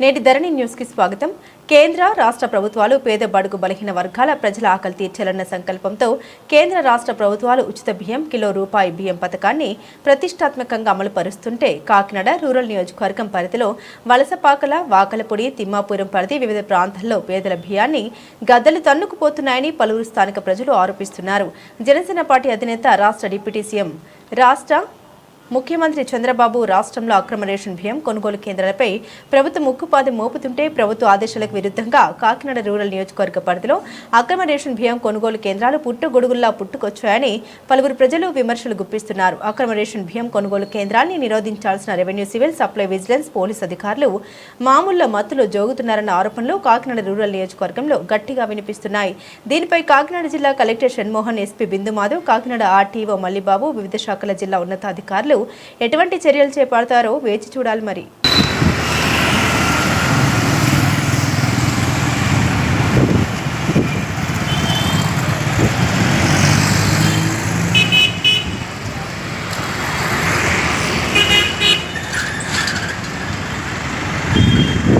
నేటి ధరణి న్యూస్కి స్వాగతం. కేంద్ర రాష్ట్ర ప్రభుత్వాలు పేద బడుగు బలహీన వర్గాల ప్రజల ఆకలి తీర్చాలన్న సంకల్పంతో కేంద్ర రాష్ట్ర ప్రభుత్వాలు ఉచిత బియ్యం కిలో రూపాయి బియ్యం పథకాన్ని ప్రతిష్టాత్మకంగా అమలు పరుస్తుంటే కాకినాడ రూరల్ నియోజకవర్గం పరిధిలో వలసపాకల వాకలపొడి తిమ్మాపురం పరిధి వివిధ ప్రాంతాల్లో పేదల బియ్యాన్ని గద్దలు తన్నుకుపోతున్నాయని పలువురు స్థానిక ప్రజలు ఆరోపిస్తున్నారు. జనసేన పార్టీ అధినేత రాష్ట్ర డిప్యూటీ సీఎం రాష్ట్ర ముఖ్యమంత్రి చంద్రబాబు రాష్ట్రంలో అక్రమ రేషన్ బియ్యం కొనుగోలు కేంద్రాలపై ప్రభుత్వం ముక్కుపాది మోపుతుంటే ప్రభుత్వ ఆదేశాలకు విరుద్ధంగా కాకినాడ రూరల్ నియోజకవర్గ పరిధిలో అక్రమ రేషన్ బియ్యం కొనుగోలు కేంద్రాలు పుట్టగొడుగుల్లా పుట్టుకొచ్చాయని పలువురు ప్రజలు విమర్శలు గుప్పిస్తున్నారు. అక్రమ రేషన్ బియ్యం కొనుగోలు కేంద్రాన్ని నిరోధించాల్సిన revenue civil supply vigilance police అధికారులు మామూళ్ళ మత్తులో జోగుతున్నారన్న ఆరోపణలు కాకినాడ రూరల్ నియోజకవర్గంలో గట్టిగా వినిపిస్తున్నాయి. దీనిపై కాకినాడ జిల్లా collector Shanmohan SP Bindu Madhav Kakinada RTO Mallibabu వివిధ శాఖల జిల్లా ఉన్నతాధికారులు అధికారులు ఎటువంటి చర్యలు చేపడతారో వేచి చూడాలి మరి. you